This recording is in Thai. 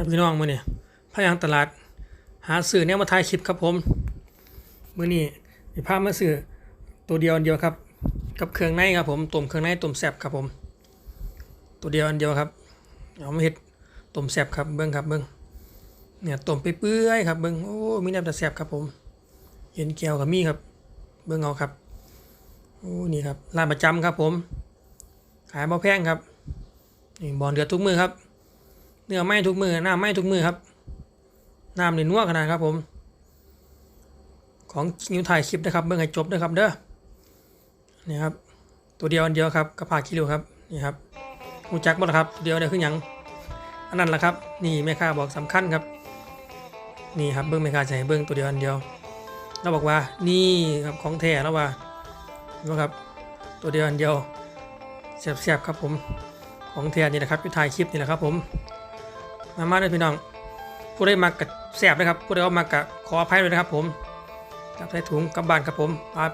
ครับพี่น้องมือนี้พายังตลาด หาซื้อแนวมาถ่ายคลิปครับผมมือนี้สิพามาซื้อตัวเดียวอันเดียวครับ กับเครื่องในครับผมต้มเครื่องในต้มแซบครับผม ตัวเดียวอันเดียวครับเอามาเฮ็ดต้มแซบครับเบิ่งครับเบิ่งเนี่ยต้มไปเปื่อยครับเบิ่งโอ้มีน้ำตาแซบครับผมเห็นแก้วกับมีครับ เบิ่งเอาครับโอ้นี่ครับร้านประจำครับผม ขายบ่แพงครับนี่บ่อเดือดทุกมือครับ เนื้อไหม้ทุกมือหน้ำไหม้ทุกมือครับน้ำนี่นัวขนาดครับผม ของนิวถ่ายคลิปนะครับเบิ่งให้จบด้วยครับเด้อนี่ครับตัวเดียวอันเดียวครับกระพากิโลครับนี่ครับหูจักบ่ล่ะครับเดียวเดียวคือหยังอันนั้นแหละครับ นี่แม่ค้าบอกสำคัญครับ นี่ครับเบิ่งแม่ค้าให้เบิ่งตัวเดียวอันเดียวเราบอกว่านี่ครับของแท้แล้วว่าเห็นบ่ครับตัวเดียวอันเดียวแซ่บๆครับผมของแท้นี่แหละครับที่ถ่ายคลิปนี่แหละครับผม มามาเลยพี่น้องผู้ได้มากกับแสบนะครับผู้ได้เอามากกับขออภัยเลยนะครับผมจับใส่ถุงกลับบ้านครับผมครับ